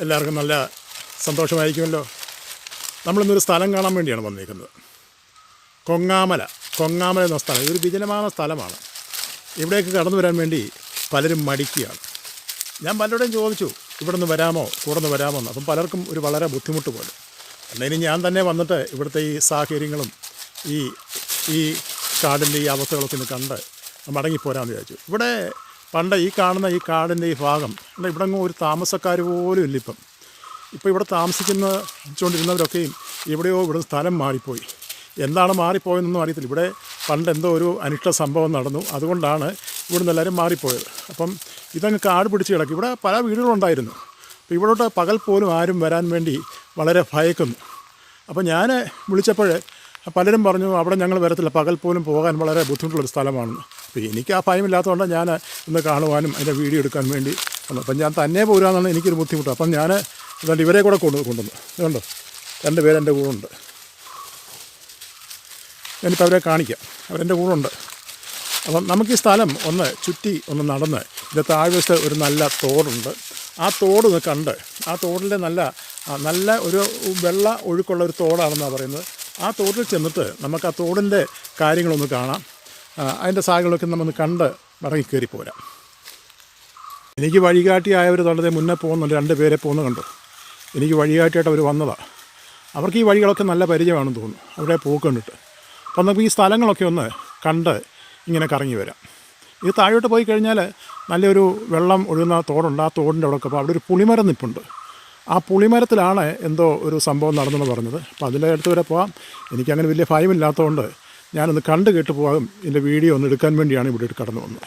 എല്ലാവർക്കും നല്ല സന്തോഷമായിരിക്കുമല്ലോ. നമ്മളിന്നൊരു സ്ഥലം കാണാൻ വേണ്ടിയാണ് വന്നിരിക്കുന്നത്. കൊങ്ങാമല കൊങ്ങാമല എന്ന സ്ഥലം. ഇതൊരു വിജനമായ സ്ഥലമാണ്. ഇവിടേക്ക് കടന്നു വരാൻ വേണ്ടി പലരും മടിക്കുകയാണ്. ഞാൻ പലരുടെയും ചോദിച്ചു ഇവിടെ നിന്ന് വരാമോ? കൂടെ നിന്ന് വരാമോ? എന്ന്. അപ്പം പലർക്കും ഒരു വളരെ ബുദ്ധിമുട്ട് പോലെ. എന്നാലും ഞാൻ തന്നെ വന്നിട്ട് ഇവിടുത്തെ ഈ സാഹചര്യങ്ങളും ഈ ഈ കാടിന്റെ ഈ അവസ്ഥകളൊക്കെ ഒന്ന് കണ്ട് മടങ്ങിപ്പോരാമെന്ന് വിചാരിച്ചു. ഇവിടെ പണ്ട് ഈ കാണുന്ന ഈ കാടിന്റെ ഈ ഭാഗം അല്ല ഇവിടെ ഒരു താമസക്കാർ പോലും ഇല്ല ഇപ്പം. ഇപ്പോൾ ഇവിടെ താമസിക്കുന്ന വെച്ചുകൊണ്ടിരുന്നവരൊക്കെയും എവിടെയോ ഇവിടെ സ്ഥലം മാറിപ്പോയി. എന്താണ് മാറിപ്പോയെന്നൊന്നും അറിയത്തില്ല. ഇവിടെ പണ്ട് എന്തോ ഒരു അനിഷ്ട സംഭവം നടന്നു. അതുകൊണ്ടാണ് ഇവിടുന്ന് എല്ലാവരും മാറിപ്പോയത്. അപ്പം ഇതങ്ങ് കാട് പിടിച്ച് കിടക്കും. ഇവിടെ പല വീടുകളുണ്ടായിരുന്നു. അപ്പോൾ ഇവിടോട്ട് പകൽ പോലും ആരും വരാൻ വേണ്ടി വളരെ ഭയക്കുന്നു. അപ്പോൾ ഞാൻ വിളിച്ചപ്പോൾ പലരും പറഞ്ഞു അവിടെ ഞങ്ങൾ വരത്തില്ല. പകൽ പോലും പോകാൻ വളരെ ബുദ്ധിമുട്ടുള്ളൊരു സ്ഥലമാണെന്ന്. അപ്പോൾ എനിക്ക് ആ ഭയമില്ലാത്തതുകൊണ്ട് ഞാൻ ഇന്ന് കാണുവാനും അതിന്റെ വീഡിയോ എടുക്കാൻ വേണ്ടി വന്നു. അപ്പം ഞാൻ തന്നെ പോരാന്നാണ് എനിക്കൊരു ബുദ്ധിമുട്ട്. അപ്പം ഞാൻ അതുകൊണ്ട് ഇവരെ കൂടെ കൊണ്ട് കൊണ്ടുവന്നു. അതുകൊണ്ട് രണ്ട് പേരെന്റെ കൂടെ ഉണ്ട്. ഞാനിപ്പോൾ അവരെ കാണിക്കാം. അവരെന്റെ കൂടെ ഉണ്ട്. അപ്പം നമുക്ക് ഈ സ്ഥലം ഒന്ന് ചുറ്റി ഒന്ന് നടന്ന് ഇതിന്റെ താഴ്വശത്ത് ഒരു നല്ല തോടുണ്ട്. ആ തോട് ഒന്ന് കണ്ട് ആ തോടിന്റെ നല്ല നല്ല ഒരു വെള്ള ഒഴുക്കുള്ള ഒരു തോടാണെന്നാണ് പറയുന്നത്. ആ തോട്ടിൽ ചെന്നിട്ട് നമുക്ക് ആ തോടിന്റെ കാര്യങ്ങളൊന്ന് കാണാം. അതിന്റെ സാഹചര്യങ്ങളൊക്കെ നമ്മൾ കണ്ട് മടങ്ങി കയറി പോരാം. എനിക്ക് വഴികാട്ടിയായവർ വളരെ മുന്നേ പോകുന്നുണ്ട്. രണ്ട് പേരെ പോകുന്നു കണ്ടു. എനിക്ക് വഴികാട്ടിയായിട്ട് അവർ വന്നതാണ് അവർക്ക് ഈ വഴികളൊക്കെ നല്ല പരിചയമാണെന്ന് തോന്നുന്നു. അവിടെ പോക്ക് കണ്ടിട്ട്. അപ്പം നമുക്ക് ഈ സ്ഥലങ്ങളൊക്കെ ഒന്ന് കണ്ട് ഇങ്ങനെ കറങ്ങി വരാം. ഇത് താഴോട്ട് പോയി കഴിഞ്ഞാൽ നല്ലൊരു വെള്ളം ഒഴുകുന്ന തോടുണ്ട്. ആ തോടിന്റെ അവിടെ അപ്പോൾ അവിടെ ഒരു പുളിമരം നിപ്പുണ്ട്. ആ പുളിമരത്തിലാണ് എന്തോ ഒരു സംഭവം നടന്നെന്ന് പറഞ്ഞത്. അപ്പോൾ അതിന്റെ അടുത്ത് വരെ പോകാം എനിക്കങ്ങനെ വലിയ ഭയമില്ലാത്തതുകൊണ്ട് ഞാനൊന്ന് കണ്ട് കേട്ട് പോകാം എന്റെ വീഡിയോ ഒന്ന് എടുക്കാൻ വേണ്ടിയാണ് ഇവിടെ കടന്നു വന്നത്.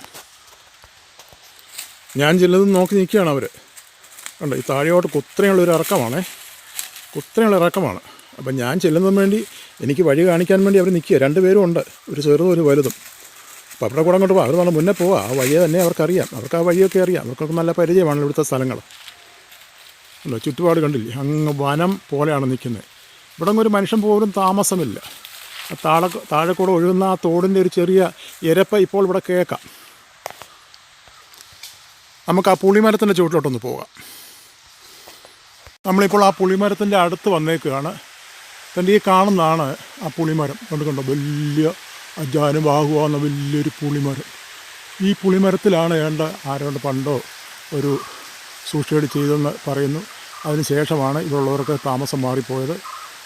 ഞാൻ ചെല്ലുന്നത് നോക്കി നിൽക്കുകയാണ് അവർ ഉണ്ട് ഈ താഴെയോട്ട് കുത്രയുള്ള ഒരു ഇറക്കമാണേ. കുത്രയുള്ള ഇറക്കമാണ്. അപ്പം ഞാൻ ചെല്ലുന്നതിന് വേണ്ടി എനിക്ക് വഴി കാണിക്കാൻ വേണ്ടി അവർ നിൽക്കുക. രണ്ട് പേരും ഉണ്ട്. ഒരു ചെറുതും ഒരു വലുതും. അപ്പോൾ അവിടെ കൂടെ അങ്ങോട്ട് പോകാം അവർ നമ്മൾ മുന്നേ പോവാം. ആ വഴിയെ തന്നെ അവർക്കറിയാം. അവർക്ക് ആ വഴിയൊക്കെ അറിയാം. അവർക്കൊക്കെ നല്ല പരിചയമാണ് ഇവിടുത്തെ സ്ഥലങ്ങൾ. അല്ലോ ചുറ്റുപാട് കണ്ടില്ലേ? അങ്ങ് വനം പോലെയാണ് നിൽക്കുന്നത്. ഇവിടെ ഒരു മനുഷ്യൻ പോലും താമസമില്ല. താഴെ താഴെ കൂടെ ഒഴുകുന്ന ആ തോടിന്റെ ഒരു ചെറിയ ഇരപ്പ ഇപ്പോൾ ഇവിടെ കേൾക്കാം. നമുക്ക് ആ പുളിമരത്തിന്റെ ചുവട്ടിലോട്ടൊന്ന് പോകാം. നമ്മളിപ്പോൾ ആ പുളിമരത്തിന്റെ അടുത്ത് വന്നേക്കുകയാണ്. തന്റെ ഈ കാണുന്നതാണ് ആ പുളിമരം. കണ്ടു കണ്ടോ വലിയ അജാനുബാഹുവാന്ന വലിയൊരു പുളിമരം. ഈ പുളിമരത്തിലാണ് ഏണ്ട ആരോണ്ട് പണ്ടോ ഒരു സൂക്ഷിക്കേട് ചെയ്തെന്ന് പറയുന്നു. അതിന് ശേഷമാണ് ഇവിടെയുള്ളവർക്ക് താമസം മാറിപ്പോയത്.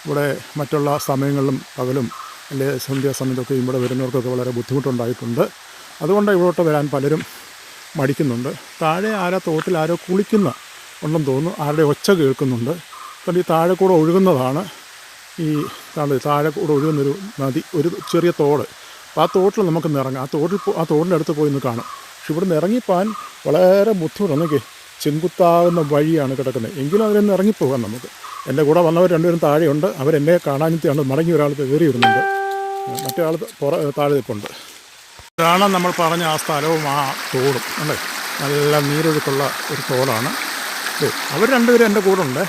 ഇവിടെ മറ്റുള്ള സമയങ്ങളിലും പകലും അല്ലെ സന്ധ്യാസമയത്തൊക്കെ ഇവിടെ വരുന്നവർക്കൊക്കെ വളരെ ബുദ്ധിമുട്ടുണ്ടായിട്ടുണ്ട്. അതുകൊണ്ട് ഇവിടോട്ട് വരാൻ പലരും മടിക്കുന്നുണ്ട്. താഴെ ആരോ തോട്ടിൽ ആരോ കുളിക്കുന്ന ഉണ്ടെന്ന് തോന്നുന്നു. ആരുടെ ഒച്ച കേൾക്കുന്നുണ്ട്. അപ്പം ഈ താഴെ കൂടെ ഒഴുകുന്നതാണ് ഈ താഴെ താഴെ കൂടെ ഒഴുകുന്നൊരു നദി ഒരു ചെറിയ തോട്. അപ്പോൾ ആ തോട്ടിൽ നമുക്ക് ഇറങ്ങാം. ആ തോട്ടിൽ ആ തോടിന്റെ അടുത്ത് പോയി ഒന്ന് കാണാം. പക്ഷെ ഇവിടുന്ന് ഇറങ്ങിപ്പോകാൻ വളരെ ബുദ്ധിമുട്ടാണ്. നോക്കി ചെങ്കുത്താകുന്ന വഴിയാണ് കിടക്കുന്നത്. എങ്കിലും അതിലൊന്ന് ഇറങ്ങിപ്പോകാം നമുക്ക്. എന്റെ കൂടെ വന്നവർ രണ്ടുപേരും താഴെയുണ്ട്. അവരെന്നെ കാണാഞ്ഞിട്ടാണ് മടങ്ങി ഒരാൾ കയറി വരുന്നുണ്ട്. മറ്റേ ആൾ പുറ താഴെ നിൽപ്പുണ്ട് ഇതാണ് നമ്മൾ പറഞ്ഞ ആ സ്ഥലവും ആ തോടും അല്ലേ? നല്ല നീരൊഴുക്കുള്ള ഒരു തോടാണ്. അവർ രണ്ടുപേരും എന്റെ കൂടെ ഉണ്ട്.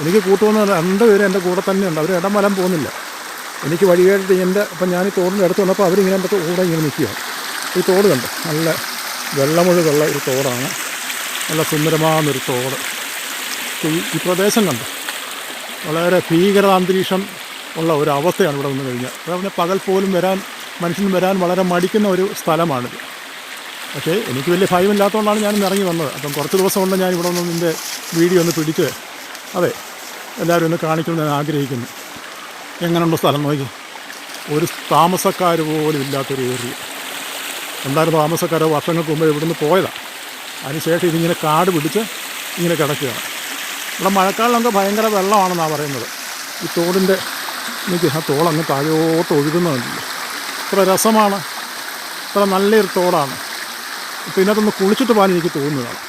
എനിക്ക് കൂട്ടുവന്ന രണ്ടുപേരും എന്റെ കൂടെ തന്നെയുണ്ട്. അവർ ഇടം വലം പോകുന്നില്ല. എനിക്ക് വഴിയായിട്ട് എന്റെ അപ്പം ഞാൻ ഈ തോടിന്റെ അടുത്ത് വന്നപ്പോൾ അവരിങ്ങനെ എന്റെ കൂടെ ഇങ്ങനെ നിൽക്കുകയാണ് ഈ തോട് കണ്ട് നല്ല വെള്ളമൊഴുകുള്ള ഒരു തോടാണ്. നല്ല സുന്ദരമാകുന്നൊരു തോട്. ഈ പ്രദേശം കണ്ട് വളരെ ഭീകരാന്തരീക്ഷം ഉള്ള ഒരു അവസ്ഥയാണ് ഇവിടെ വന്നു കഴിഞ്ഞാൽ അതുപോലെ പകൽ പോലും വരാൻ മനുഷ്യന് വരാൻ വളരെ മടിക്കുന്ന ഒരു സ്ഥലമാണിത്. പക്ഷേ എനിക്ക് വലിയ ഭയമില്ലാത്തതുകൊണ്ടാണ് ഞാൻ ഇറങ്ങി വന്നത്. അപ്പം കുറച്ച് ദിവസം കൊണ്ട് ഞാൻ ഇവിടെ ഒന്ന് നിന്റെ വീഡിയോ ഒന്ന് പിടിച്ച് അതെ എല്ലാവരും ഒന്ന് കാണിക്കണമെന്ന് ഞാൻ ആഗ്രഹിക്കുന്നു. എങ്ങനെയുണ്ട് സ്ഥലം നോക്കി. ഒരു താമസക്കാർ പോലും ഇല്ലാത്തൊരു ഏരിയ. എന്തായാലും താമസക്കാരോ വർഷങ്ങൾക്ക് മുമ്പ് ഇവിടുന്ന് പോയതാണ് അതിനുശേഷം ഇതിങ്ങനെ കാട് പിടിച്ച് ഇങ്ങനെ കിടക്കുകയാണ്. ഇവിടെ മഴക്കാലമൊക്കെ ഭയങ്കര വെള്ളമാണെന്നാണ് പറയുന്നത്. ഈ തോടിന്റെ എനിക്ക് ആ തോളങ്ങ് താഴോട്ട് ഒഴുകുന്നുണ്ടല്ലോ ഇത്ര രസമാണ്. ഇത്ര നല്ലൊരു തോടാണ്. ഇപ്പോൾ ഇതിനകത്തൊന്ന് കുളിച്ചിട്ട് പോകാൻ എനിക്ക് തോന്നുന്നതാണ്.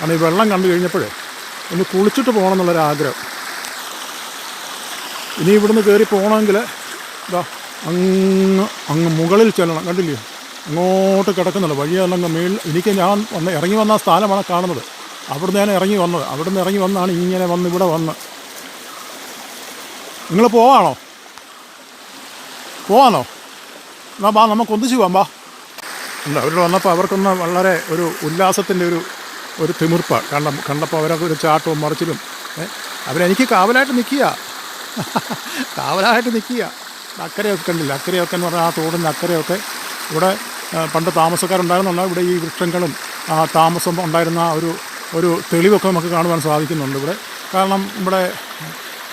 കാരണം ഈ വെള്ളം കണ്ടു കഴിഞ്ഞപ്പോഴേ ഒന്ന് കുളിച്ചിട്ട് പോകണം എന്നുള്ളൊരാഗ്രഹം. ഇനി ഇവിടുന്ന് കയറി പോകണമെങ്കിൽ ഇതാ അങ്ങ് അങ്ങ് മുകളിൽ ചെല്ലണം. കണ്ടില്ലേ? അങ്ങോട്ട് കിടക്കുന്നുണ്ട്. വഴിയെല്ലാം മേളിൽ എനിക്ക് ഞാൻ വന്ന് ഇറങ്ങി വന്ന സ്ഥലമാണ് കാണുന്നത്. അവിടുന്ന് ഞാൻ ഇറങ്ങി വന്നത് അവിടുന്ന് ഇറങ്ങി വന്നാണ് ഇങ്ങനെ വന്ന് ഇവിടെ വന്ന്. നിങ്ങൾ പോവാണോ? പോവാണോ? എന്നാ ബാ നമുക്ക് ഒന്നിച്ച് പോവാം ബാ ഉണ്ട് അവരോട് വന്നപ്പോൾ അവർക്കൊന്ന് വളരെ ഒരു ഉല്ലാസത്തിന്റെ ഒരു ഒരു തിമിർപ്പ കണ്ട കണ്ടപ്പോൾ അവരൊക്കെ ഒരു ചാട്ടവും മറിച്ചിലും അവരെനിക്ക് കാവലായിട്ട് നിൽക്കുക. കാവലായിട്ട് നിൽക്കുക. അക്കരയൊക്കെ കണ്ടില്ല? അക്കരയൊക്കെ എന്ന് പറഞ്ഞാൽ ആ തോടിന്റെ അക്കരയൊക്കെ ഇവിടെ പണ്ട് താമസക്കാരുണ്ടായിരുന്നുള്ള ഇവിടെ ഈ വൃക്ഷങ്ങളും താമസം ഉണ്ടായിരുന്ന ഒരു ഒരു തെളിവൊക്കെ നമുക്ക് കാണുവാൻ സാധിക്കുന്നുണ്ട് ഇവിടെ. കാരണം ഇവിടെ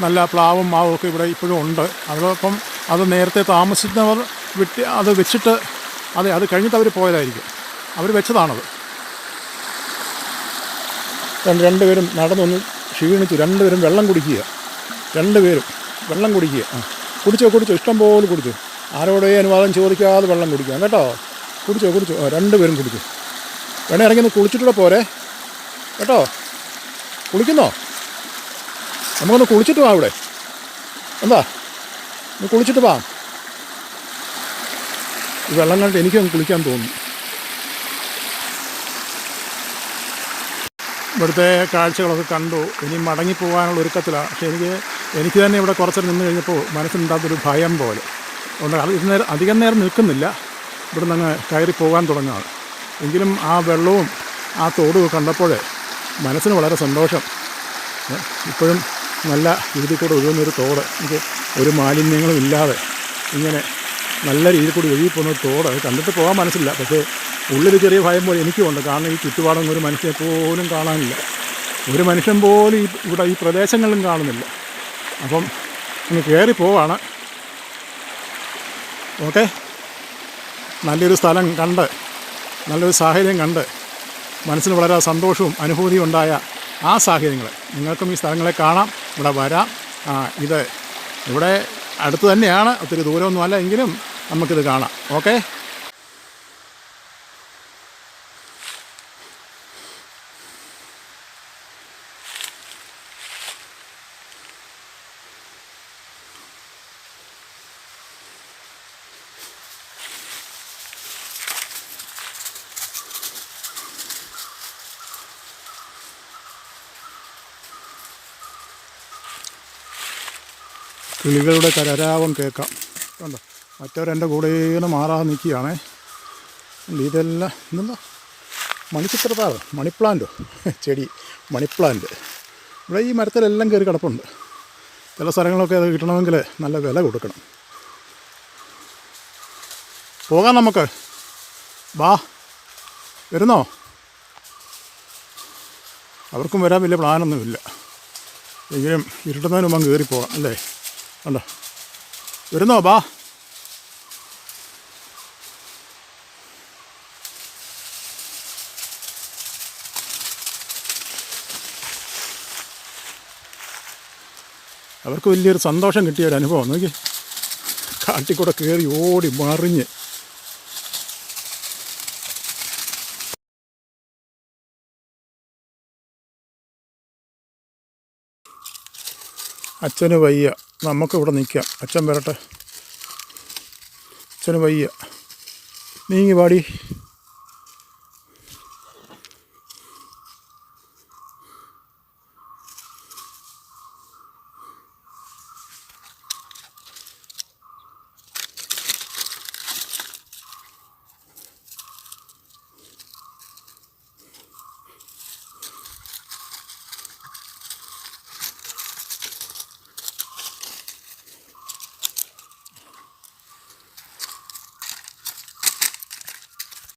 നല്ല പ്ലാവും മാവും ഒക്കെ ഇവിടെ ഇപ്പോഴും ഉണ്ട്. അതോടൊപ്പം അത് നേരത്തെ താമസിക്കുന്നവർ വിട്ട് അത് വെച്ചിട്ട് അതെ അത് കഴിഞ്ഞിട്ട് അവർ പോയതായിരിക്കും. അവർ വെച്ചതാണത്. രണ്ട് രണ്ടുപേരും നടന്നൊന്ന് ക്ഷീണിച്ചു. രണ്ടുപേരും വെള്ളം കുടിക്കുക. രണ്ടുപേരും വെള്ളം കുടിക്കുക. ആ കുടിച്ചോ കുടിച്ചോ. ഇഷ്ടം പോലെ കുടിച്ചു. ആരോടേ അനുവാദം ചോദിക്കാതെ വെള്ളം കുടിക്കാം കേട്ടോ? കുടിച്ചോ കുടിച്ചോ. രണ്ടുപേരും കുടിച്ചു. വേണേ ഇറങ്ങി ഒന്ന് കുളിച്ചിട്ടൂടെ പോരെ. കേട്ടോ? കുളിക്കുന്നോ? നമുക്കൊന്ന് കുളിച്ചിട്ട് വാ ഇവിടെ. എന്താ? ഒന്ന് കുളിച്ചിട്ട് വാ. ഈ വെള്ളം കണ്ടിട്ട് എനിക്കൊന്ന് കുളിക്കാൻ തോന്നുന്നു. ഇവിടുത്തെ കാഴ്ചകളൊക്കെ കണ്ടു. ഇനി മടങ്ങിപ്പോകാനുള്ള ഒരുക്കത്തിലാണ് പക്ഷേ എനിക്ക് എനിക്ക് തന്നെ ഇവിടെ കുറച്ച് നിന്ന് കഴിഞ്ഞപ്പോൾ മനസ്സിനുണ്ടാകുന്നൊരു ഭയം പോലെ. അതുകൊണ്ട് നേരം അധികം നേരം നിൽക്കുന്നില്ല. ഇവിടുന്ന് അങ്ങ് കയറി പോകാൻ തുടങ്ങുകയാണ്. എങ്കിലും ആ വെള്ളവും ആ തോടും കണ്ടപ്പോൾ മനസ്സിന് വളരെ സന്തോഷം. ഇപ്പോഴും നല്ല രീതിയിൽ കൂടെ ഒഴുകുന്നൊരു തോട്. എനിക്ക് ഒരു മാലിന്യങ്ങളും ഇല്ലാതെ ഇങ്ങനെ നല്ല രീതിയിൽ കൂടി ഒഴുകി പോകുന്ന തോട്. അത് കണ്ടിട്ട് പോകാൻ മനസ്സില്ല. പക്ഷേ ഉള്ളൊരു ചെറിയ ഭയം പോലെ എനിക്കുമുണ്ട്. കാരണം ഈ ചുറ്റുപാടൊന്നും ഒരു മനുഷ്യനെ പോലും കാണാനില്ല. ഒരു മനുഷ്യൻ പോലും ഈ ഇവിടെ ഈ പ്രദേശങ്ങളിലും കാണുന്നില്ല. അപ്പം അങ്ങ് കയറി പോവാണ്. ഓക്കെ? നല്ലൊരു സ്ഥലം കണ്ട് നല്ലൊരു സാഹചര്യം കണ്ട് മനസ്സിന് വളരെ സന്തോഷവും അനുഭൂതിയും ഉണ്ടായ ആ സാഹചര്യങ്ങൾ നിങ്ങൾക്കും ഈ സ്ഥലങ്ങളെ കാണാം. ഇവിടെ വരാം. ഇത് ഇവിടെ അടുത്ത് തന്നെയാണ്. ഒത്തിരി ദൂരമൊന്നും അല്ല എങ്കിലും നമുക്കിത് കാണാം. ഓക്കെ? കിളികളുടെ കരരാവം കേൾക്കാം. കണ്ടോ? മറ്റവരെന്റെ കൂടെ ഇങ്ങനെ മാറാതെ നിൽക്കുകയാണേ. ഇതെല്ലാം ഇതെന്താ? മണിച്ചിത്രത്താവ് മണിപ്ലാന്റോ. ചെടി മണിപ്ലാന്റ്. ഇവിടെ ഈ മരത്തിലെല്ലാം കയറി കിടപ്പുണ്ട്. ചില സ്ഥലങ്ങളൊക്കെ അത് കിട്ടണമെങ്കിൽ നല്ല വില കൊടുക്കണം. പോകാം നമുക്ക്. വാ. വരുന്നോ? അവർക്കും വരാൻ വലിയ പ്ലാനൊന്നുമില്ല. എങ്കിലും ഇരുട്ടുന്നതിന് മുമ്പ് കയറി പോകാം അല്ലേ? കണ്ടോ? വരുന്നോ ബാ അവർക്ക് വലിയൊരു സന്തോഷം കിട്ടിയ ഒരു അനുഭവം. നോക്കി. കാട്ടിക്കൂടെ കയറി ഓടി മറിഞ്ഞ്. അച്ഛന് വയ്യ. നമുക്കിവിടെ നിൽക്കാം. അച്ഛൻ വരട്ടെ. അച്ഛന് വയ്യ. നീങ്ങി പാടി